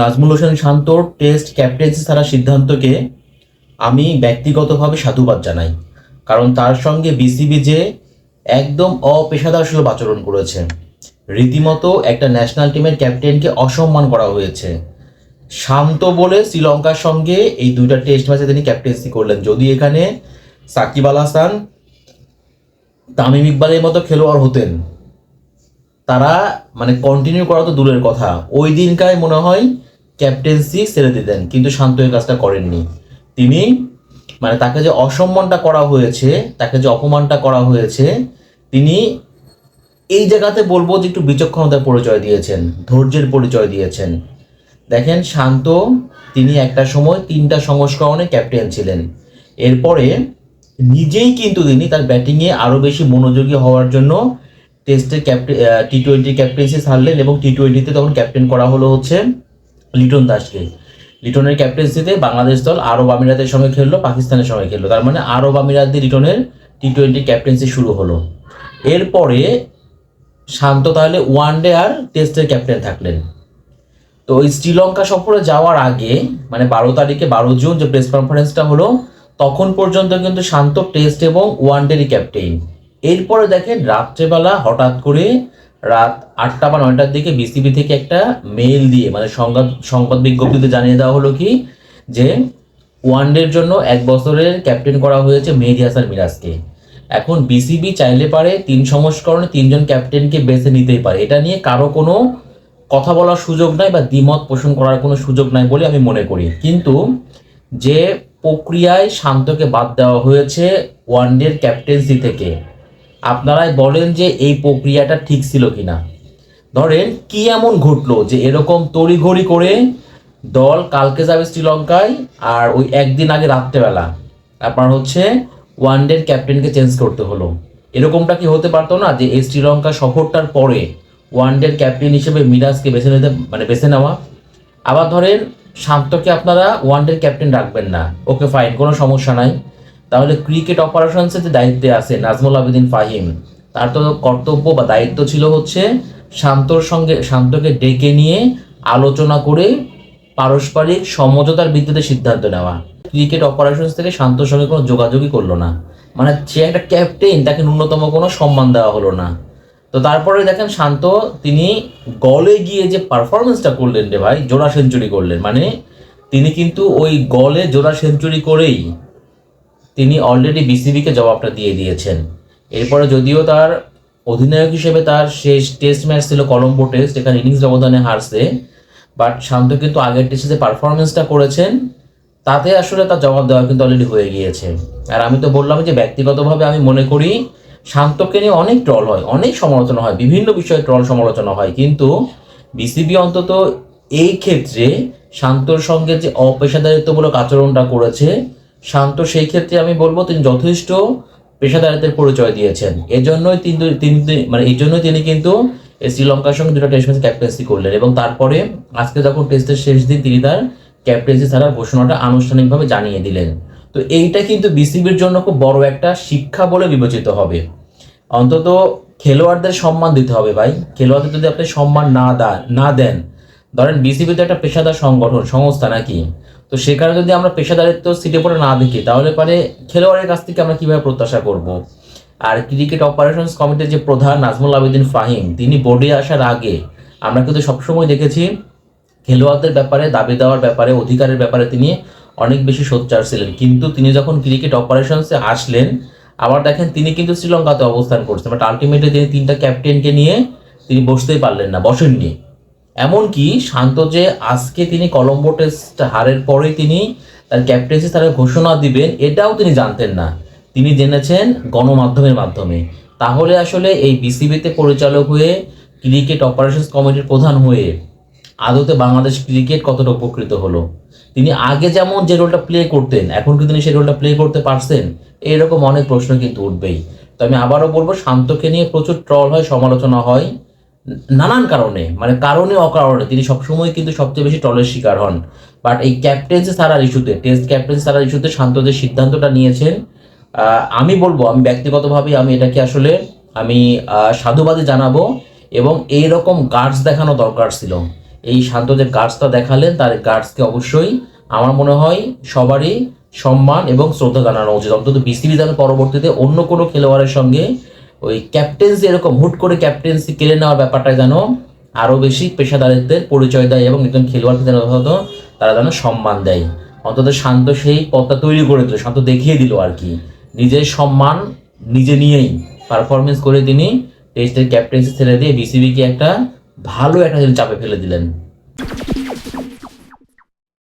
নাজমুল হোসেন শান্তর test captaincy ছাড়া সিদ্ধান্তকে আমি ব্যক্তিগতভাবে সাধুবাদ জানাই। কারণ তার সঙ্গে বিসিবি যে একদম অপেশাদার সুলভ আচরণ করেছে। রীতিমতো একটা ন্যাশনাল টিমের ক্যাপ্টেনকে অসম্মান করা হয়েছে। শান্ত বলে শ্রীলঙ্কার সঙ্গে এই দুইটা টেস্ট ম্যাচে তিনি ক্যাপ্টেন্সি করলেন। যদি এখানে সাকিব আল হাসান, তামিম ইকবালের মতো খেলোয়াড় হতেন, তারা মানে কন্টিনিউ করা তো দূরের কথা। ওই দিনকায় মনে হয় ক্যাপ্টেন্সি ছেড়ে দিতেন, কিন্তু শান্ত এই কাজটা করেননি। তিনি মানে তাকে যে অসম্মানটা করা হয়েছে, তাকে যে অপমানটা করা হয়েছে, তিনি এই জায়গাতে বলব যে একটু বিচক্ষণতার পরিচয় দিয়েছেন, ধৈর্যের পরিচয় দিয়েছেন। দেখেন, শান্ত, তিনি একটা সময় তিনটা সংস্করণে ক্যাপ্টেন ছিলেন। এরপরে নিজেই কিন্তু তিনি তার ব্যাটিংয়ে আরও বেশি মনোযোগী হওয়ার জন্য টেস্টের ক্যাপ্টেন টি টোয়েন্টি ক্যাপ্টেন্সি ছাড়লেন এবং টি টোয়েন্টিতে তখন ক্যাপ্টেন করা হলো হচ্ছে লিটন দাসকে। লিটনের ক্যাপ্টেন্সিতে বাংলাদেশ দল আরব আমিরাতের সঙ্গে খেললো, পাকিস্তানের সঙ্গে খেললো। তার মানে আরব আমিরাত দিয়ে লিটনের টি টোয়েন্টি ক্যাপ্টেন্সি শুরু হলো। এরপরে শান্ত তাহলে ওয়ান ডে আর টেস্টের ক্যাপ্টেন থাকলেন। তো ওই শ্রীলঙ্কা সফরে যাওয়ার আগে মানে বারো তারিখে, বারো জুন যে প্রেস কনফারেন্সটা হলো, তখন পর্যন্ত কিন্তু শান্ত টেস্ট এবং ওয়ান ডেরই ক্যাপ্টেন এরপরে দেখেন রাত্রেবেলা হঠাৎ করে রাত আটটা বা নয়টার দিকে বিসিবি থেকে একটা মেইল দিয়ে মানে সংবাদ সংবাদ বিজ্ঞপ্তিতে জানিয়ে দেওয়া হলো কি, যে ওয়ানডের জন্য এক বছরের ক্যাপ্টেন করা হয়েছে মেহেদি হাসান মিরাজকে। এখন বিসিবি চাইলে পারে তিন সংস্করণে তিনজন ক্যাপ্টেনকে বেছে নিতেই পারে। এটা নিয়ে কারও কোনো কথা বলার সুযোগ নাই বা দ্বিমত পোষণ করার কোনো সুযোগ নাই বলে আমি মনে করি। কিন্তু যে প্রক্রিয়ায় শান্তকে বাদ দেওয়া হয়েছে ওয়ানডের ক্যাপ্টেন্সি থেকে আপনারাই বলেন যে এই প্রক্রিয়াটা ঠিক ছিল কিনা। ধরেন, কি এমন ঘটলো যে এরকম তড়িঘড়ি করে দল কালকে যাবে শ্রীলঙ্কায় আর ওই একদিন আগে রাত্রেবেলা। আপনার হচ্ছে ওয়ানডের ক্যাপ্টেনকে চেঞ্জ করতে হলো। এরকমটা কি হতে পারতো না যে এই শ্রীলঙ্কা সফরটার পরে ওয়ানডের ক্যাপ্টেন হিসেবে মিরাজকে বেছে নিতে মানে বেছে নেওয়া? আবার ধরেন, শান্তকে আপনারা ওয়ানডের ক্যাপ্টেন রাখবেন না। ওকে ফাইন কোনো সমস্যা নাই। তাহলে ক্রিকেট অপারেশনসের যে দায়িত্বে আছে নাজমুল আবেদিন ফাহিম, তার তো কর্তব্য বা দায়িত্ব ছিল হচ্ছে শান্তর সঙ্গে, শান্তকে ডেকে নিয়ে আলোচনা করে পারস্পরিক সমঝোতার ভিত্তিতে সিদ্ধান্ত নেওয়া। ক্রিকেট অপারেশনস থেকে শান্তর সঙ্গে কোনো যোগাযোগই করল না। মানে সে একটা ক্যাপ্টেন তাকে ন্যূনতম কোনো সম্মান দেওয়া হলো না। তো তারপরে দেখেন শান্ত, তিনি গলে গিয়ে যে পারফরমেন্সটা করলেন রে ভাই, জোড়া সেঞ্চুরি করলেন। মানে তিনি কিন্তু ওই গলে জোড়া সেঞ্চুরি করেই তিনি অলরেডি বিসিবিকে জবাবটা দিয়ে দিয়েছেন। এরপরে যদিও তার অধিনায়ক হিসেবে তার শেষ টেস্ট ম্যাচ ছিল কলম্বো টেস্ট এখানে ইনিংস ব্যবধানে হারছে বাট শান্ত কিন্তু আগের টেস্টে যে পারফরমেন্সটা করেছেন, তাতে আসলে তার জবাব দেওয়া কিন্তু অলরেডি হয়ে গিয়েছে। আর আমি তো বললাম যে ব্যক্তিগতভাবে আমি মনে করি শান্তকে নিয়ে অনেক ট্রল হয়, অনেক সমালোচনা হয়, বিভিন্ন বিষয়ে ট্রল সমালোচনা হয়, কিন্তু বিসিবি অন্তত এই ক্ষেত্রে শান্তর সঙ্গে যে অপেশাদারিত্বমূলক আচরণটা করেছে শান্ত, সেই ক্ষেত্রে আমি বলব তিনি যথেষ্ট পেশাদারিত্বের পরিচয় দিয়েছেন। এজন্যই তিনি তিনি মানে এই জন্যই তিনি কিন্তু শ্রীলঙ্কার সঙ্গে দুটো টেস্ট ম্যাচ ক্যাপ্টেন্সি করলেন এবং তারপরে আজকে যখন টেস্টের শেষ দিন তিনি তার ক্যাপ্টেন্সি ছাড়ার ঘোষণাটা আনুষ্ঠানিকভাবে জানিয়ে দিলেন। তো এইটা কিন্তু বিসিবির জন্য খুব বড় একটা শিক্ষা বলে বিবেচিত হবে। অন্তত খেলোয়াড়দের সম্মান দিতে হবে ভাই। খেলোয়াড়দের যদি আপনি সম্মান না দেন না দেন ধরেন বিসিবি তো একটা পেশাদার সংগঠন, সংস্থা নাকি? তো সেখানে যদি আমরা পেশাদারিত্ব সিটে পড়ে না দেখি, তাহলে পারে খেলোয়াড়ের কাছ থেকে আমরা কীভাবে প্রত্যাশা করব? আর ক্রিকেট অপারেশনস কমিটির যে প্রধান নাজমুল আবেদিন ফাহিম, তিনি বোর্ডে আসার আগে আমরা কিন্তু সবসময় দেখেছি, খেলোয়াড়দের ব্যাপারে, দাবি দেওয়ার ব্যাপারে, অধিকারের ব্যাপারে তিনি অনেক বেশি সোচ্চার ছিলেন। কিন্তু তিনি যখন ক্রিকেট অপারেশনসে আসলেন, আবার দেখেন তিনি কিন্তু শ্রীলঙ্কাতে অবস্থান করছেন, বাট আলটিমেটলি তিনি তিনটা ক্যাপ্টেনকে নিয়ে তিনি বসতেই পারলেন না, বসেননি। এমনকি শান্ত যে আজকে তিনি কলম্বো টেস্ট হারের পরে তিনি তার ক্যাপ্টেন্সি তার ঘোষণা দিবেন, এটাও তিনি জানতেন না। তিনি জেনেছেন গণমাধ্যমের মাধ্যমে। তাহলে আসলে এই বিসিবিতে পরিচালক হয়ে ক্রিকেট অপারেশনস কমিটির প্রধান হয়ে আদতে বাংলাদেশ ক্রিকেট কতটা উপকৃত হলো? তিনি আগে যেমন যে রোলটা প্লে করতেন, এখন কি তিনি সেই রোলটা প্লে করতে পারছেন? এরকম অনেক প্রশ্ন কিন্তু উঠবেই। তো আমি আবারও বলব, শান্তকে নিয়ে প্রচুর ট্রল হয়, সমালোচনা হয়। নানান কারণে মানে কারণে অকারণে। তিনি সবসময় কিন্তু সবচেয়ে বেশি টলের শিকার হন। বাট এই ক্যাপ্টেন্সি ছাড়ার ইস্যুতে টেস্ট ক্যাপ্টেন্সি ছাড়ার ইস্যুতে শান্ত যে সিদ্ধান্তটা নিয়েছেন আমি বলব, আমি ব্যক্তিগতভাবে আমি এটাকে আসলে আমি সাধুবাদে জানাব এবং এই রকম গার্ডস দেখানো দরকার ছিল। এই শান্ত যে গার্ডসটা দেখালেন, তার গার্ডসকে অবশ্যই আমার মনে হয় সবারই সম্মান এবং শ্রদ্ধা জানানো উচিত। অন্তত বিসিবি যেন পরবর্তীতে অন্য কোনো খেলোয়াড়ের সঙ্গে ওই ক্যাপ্টেন্সি এরকম, হুট করে ক্যাপ্টেন্সি কেড়ে নেওয়ার ব্যাপারটা যেন আরও বেশি পেশাদারিত্বের পরিচয় দেয় এবং একজন খেলোয়াড়কে যেন তারা যেন সম্মান দেয়। অন্তত শান্ত সেই পথটা তৈরি করে দিল, শান্ত দেখিয়ে দিল আর কি। নিজের সম্মান নিজে নিয়েই পারফরমেন্স করে তিনি টেস্টের ক্যাপ্টেন্সি ছেড়ে দিয়ে বিসিবিকে একটা ভালো একটা চাপে ফেলে দিলেন।